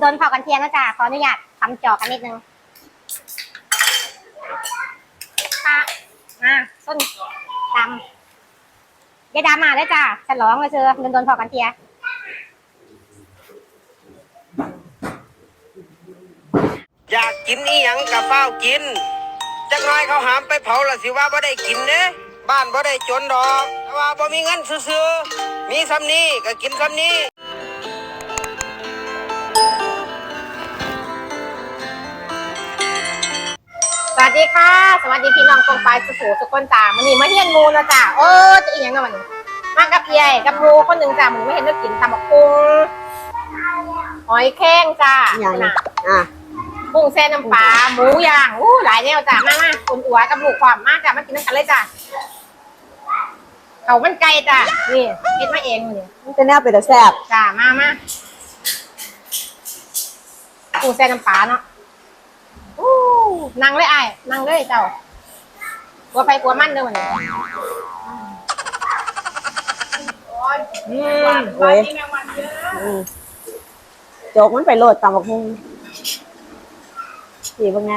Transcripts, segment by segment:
โดนๆพอกันเทียนนะจ๊ะขออนุญาตทำจอกันนิดนึงปะอะส้นดำยายดำมาแล้วจ้ะฉลองเลยเชอโดนๆพอกันเทียอยากกินอีหยังกับเฝ้าวกินจักน้อยเขาหามไปเผาละสิว่าบ่ได้กินเด้บ้านบ่ได้จนดอกแต่ว่าบ่มีเงินซื้อๆมีซ้ำนี้ก็กินซ้ำนี้ วัสดีค่ะ สวัสดีพี่น้องกองไปสุขสุขคนจ้ามันนี่มาเฮียนหมูนะจ้ะเออจะอีหยังกันวันนี้มากับยายกับหมูคนหนึ่งจ้ะหมูไม่เห็นว่ากินตำบักกุ้งหอยแข้งจ้าอย่างน่ะอะกุ้งแซ่น้ำปลาหมูย่างอู้หลายแนวจ้ะมามาคุณอัวกับลูกความมากจ้ะมากินน้ำกันเลยจ้ะเขามันไก่จ้ะนี่เฮ็ดมาเองนี่มันจะแนวเป็นแต่แซ่บจ้ามามากุ้งแซ่น้ำปลาเนาะอู้ นั่งเลยไอ้ายนั่งเลยเจ้ากลัวไฟกลัวมันเด้อวันนี้อืมเว้ยอืมโจกมันไปโหลดตามบักฮุงสีเป็นไง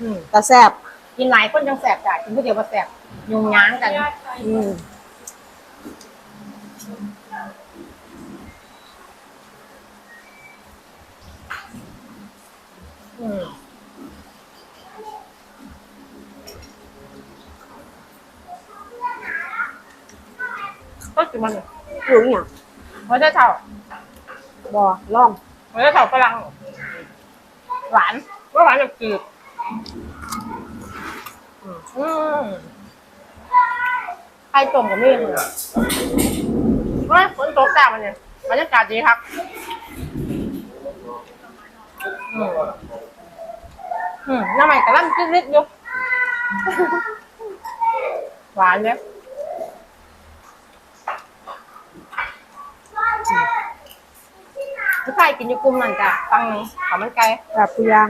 อืมตาแซ่บกินหลายคนจังแสบจ้ะกินผู้เดียวมาแสบยุงย้างกัน อืมอืม ก็กินมันอยู่อหย่างมันจะเท่าบอล่องมันจะเท่าฝรั่งหวานว่าหวานแบบจืดอืมใครต้มกับมีดเลยว่าฝนตกจ้ามันเนี่ยบรรยากาศดีครับอืมอืมน้ำมันกระลังจิ๊ดๆอยู่หวานเนี่ย ผู้ชายกินอยู่กลุ่มนั่นจ้ะฟังหนึ่งขาวมันไก่แบบผู้ยาง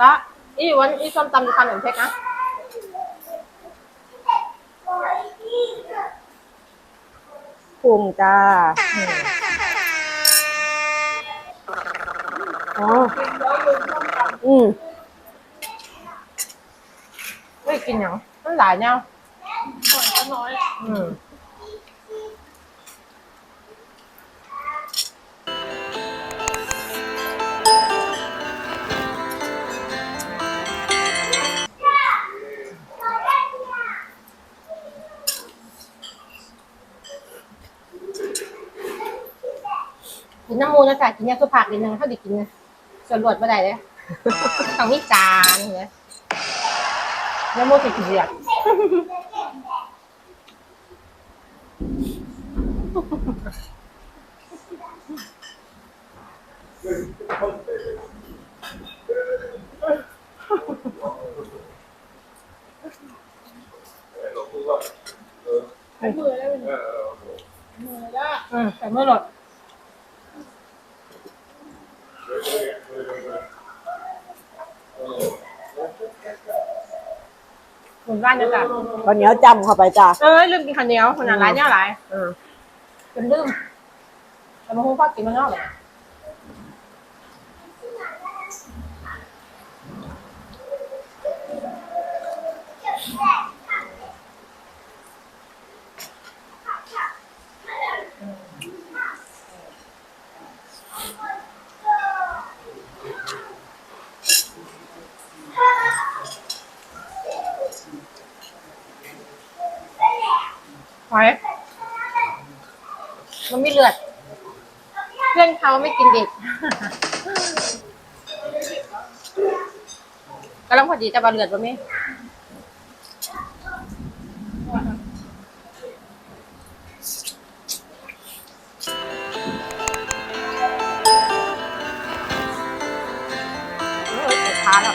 ก็อีวันอีส้มตำจะทำอย่างเช็คนะพุงจ้าอ๋ออืมไม่กินอย่างมันหลายแนวน้อยอืม กินน้ำมูนะจ๊ะกินยาสุภาพนิดนึงเท่าที่กินนะส่วนรวดไม่ได้เลยต้องมีจานเนี่ยน้ำมูสิกินเดือดอืมแต่เมื่อหลด หมุนบ้านเดียวกันข้าวเหนียวจำเข้าไปจ้าเอ้ยลืมกินข้าวเหนียวคนนั้นร้ายเนี่ยหลายอ่าจนลืมแต่มาหุ้งฟ้ากินมันนอกเลยหอย มันไม่เลือด เพื่อนเขาไม่กินดิบกำลังพอดีแต่บาเลือดบ่มีโอ้ยปวดขาแล้ว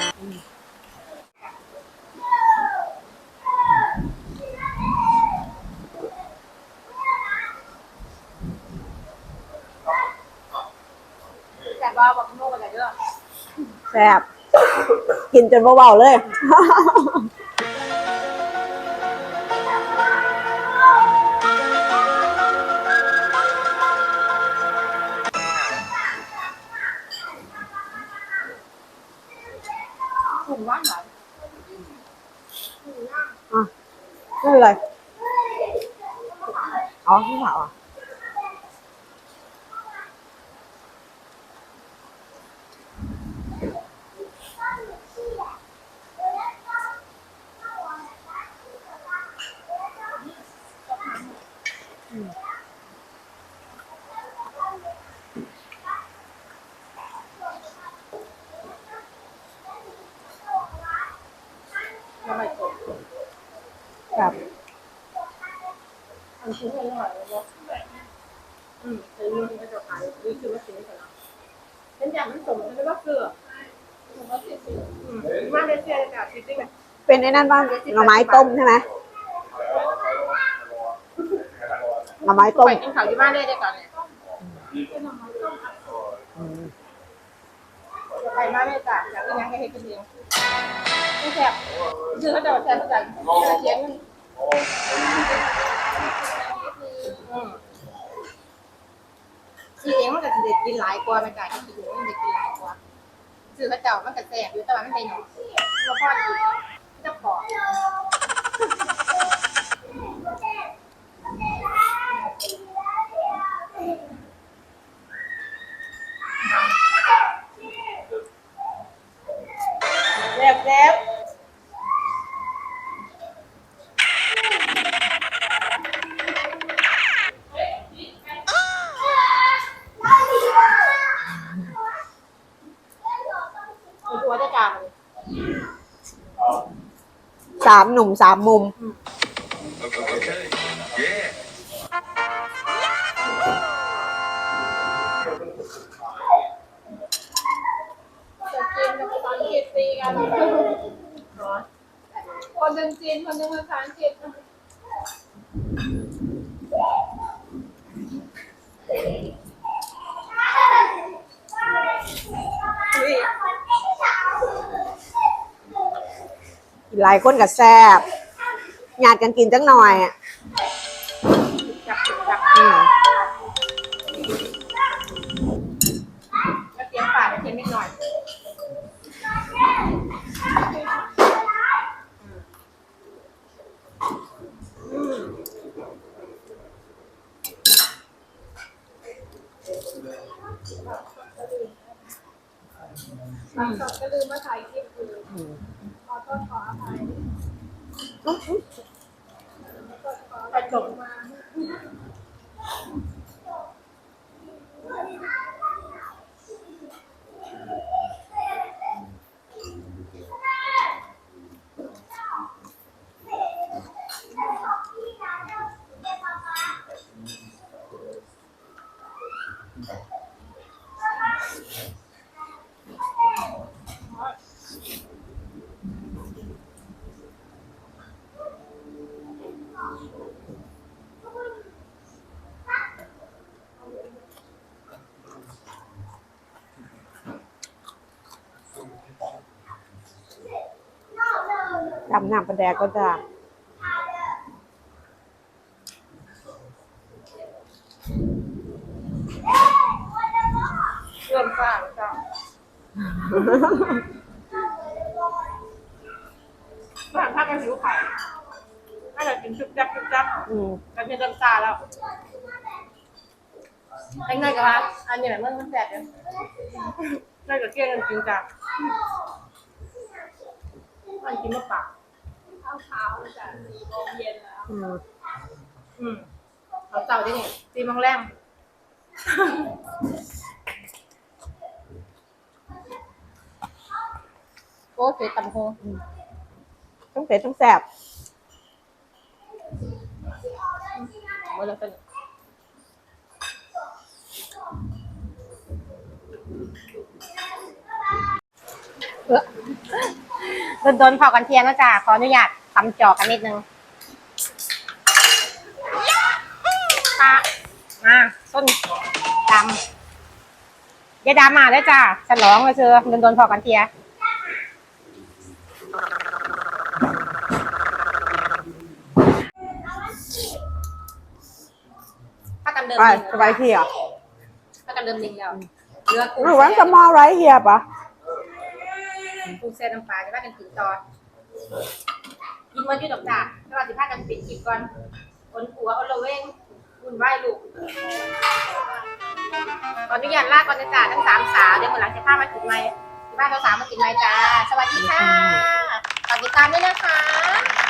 แซบกินจนเบาๆเลย อะ ไม่เป็นไรอ๋อพี่สาวอะ ครับอันชิ้นอร่อยเลยเนาะอืมแต่นี่มันก็จะขายนี่คือว่าชิ้นกันแล้วฉันอยากมันสมฉันไม่ว่าเกลือผมว่าสิบอืมาเลเซียเลยค่ะจริงๆเป็นไอ้นั่นบ้างหน่อไม้ต้มใช่ไหมหน่อไม้ต้มกินข้าวที่บ้านได้ได้ก่อนเนี่ยไปมาได้จ้ะอยากกินยังไงให้กินเองไม่แซ่บคือเขาจะแซ่บจังเสียง คือเองมันก็จะได้กินหลายกว่าไม่กล้ากินเองมันจะกินหลายกว่าคือเขาเจ้ามันก็แซ่บอยู่แต่ว่ามันเป็นหน่อยแล้วพอกินจะขอเามเลยสามหนุ่มสามมุม Okay. Yeah. จะจีนกับภาษาอังกฤษตีกันคนหนึ่งจีนคนหนึ่งภาษาอังกฤษ หลายคนกับแซบญาดกันกินจังหน่อย ก็ลืมมาถ่ายคลิปอยู่ขอโทษขออภัยไปจบมา น้ำประแดกก็จะเริ่มสร้างจ้ะบ้านพักกันหิวไข่น่าจะกินชุบจับชุบจับอืมกันเป็นจำตาแล้วไอ้เงยกับว่าอันนี้แหละมันมันแสบเลยน่าจะเกลี้ยงกันจริงจังมันกินมะป ราเช้าจะสี่โมงเย็นแล้ว อืมอืมเขาเต่าได้นี่สี่โมงแรงโอ้เสียตำโฮต้องเผ็ดต้องแซบหมดแล้วกันโดนโดนๆพอกันเทียงแล้วจ้ะขออนุญาต ทำจอกันนิดนึงปะมาต้นดำยายดำมาแล้วจ้ะฉลองเลยเชอโดนโดนๆพอกันเทียถ้ากันเดิมไปลิงสบายที่อะถ้ากันเดิมลิงแล้วเรือกุ้งหรือว่าสมอลไรเฮียปะกุ้งเส้นน้ำปลาจะว่ากันถึงตอน กินมาอยู่ดอกจ้าไม่ว่าสิพากันปิดคลิบก่อนคนหัวคนละเว้งคุณไหวลูกขออนุญาตลาก่อนนะจ๊ะทั้งสามสาวเดี๋ยวคนหลังจะพามากินไม้บ้านเราสาวมากินไม้จ้า สวัสดีค่ะฝากติดตามด้วยนะคะ